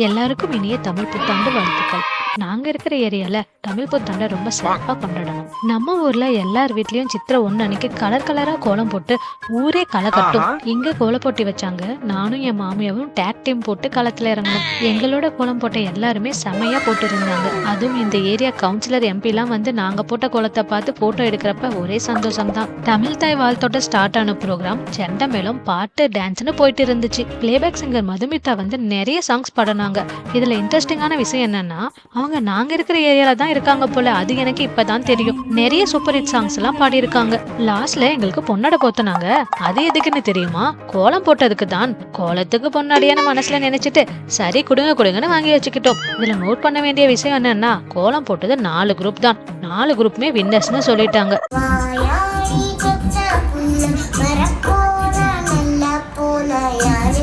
எல்லாருக்கும் இனிய தமிழ் புத்தாண்டு வாழ்த்துக்கள். நாங்க இருக்கிற ஏரியால தமிழ் புத்தாண்டை ரொம்ப சிறப்பா கொண்டாடணும். நம்ம ஊர்ல எல்லார் வீட்லயும் சித்திரை ஒண்ணு அன்னைக்கு கலர் கலரா கோலம் போட்டு ஊரே களை கட்டும். இங்க கோலம் போட்டி வச்சாங்க? நானும் என் மாமியாவும் டேக் டீம் போட்டு களத்துல இறங்கணும் எங்களோட கோலம் போட்ட எல்லாருமே செமையா போட்டு இருந்தாங்க அதுவும் இந்த ஏரியா கவுன்சிலர் எம்பி எல்லாம் வந்து நாங்க போட்ட கோலத்தை பார்த்து போட்டோ எடுக்கிறப்ப ஒரே சந்தோஷம் தான் தமிழ் தாய் வாழ்த்தோட ஸ்டார்ட் ஆன ப்ரோக்ராம் செண்ட மேளம் பாட்டு டான்ஸ்னு போயிட்டு இருந்துச்சு. பிளேபேக் சிங்கர் மதுமிதா வந்து நிறைய சாங்ஸ் பாடினாங்க. இதுல இன்ட்ரெஸ்டிங்கான விஷயம் என்னன்னா அவங்க நாங்க இருக்கிற ஏரியால தான் இருக்காங்க போல. அது எனக்கு இப்பதான் தெரியும். நிறைய சூப்பர் ஹிட் சாங்ஸ் எல்லாம் பாடியிருக்காங்க. லாஸ்ட்ல எங்களுக்கு பொன்னடை போத்தினாங்க அது எதுக்குன்னு தெரியுமா? கோலம் போட்டதுக்கு தான். கோலத்துக்கு பொன்னடையான்னு மனசுல நினைச்சிட்டு சரி கொடுங்க குடுங்கன்னு வாங்கி வச்சுக்கிட்டோம். இதுல நோட் பண்ண வேண்டிய விஷயம் என்னன்னா கோலம் போட்டது நாலு குரூப் தான். நாலு குரூப்புமே வின்னர்ஸ்னு சொல்லிட்டாங்க. வரப்போனா யாரு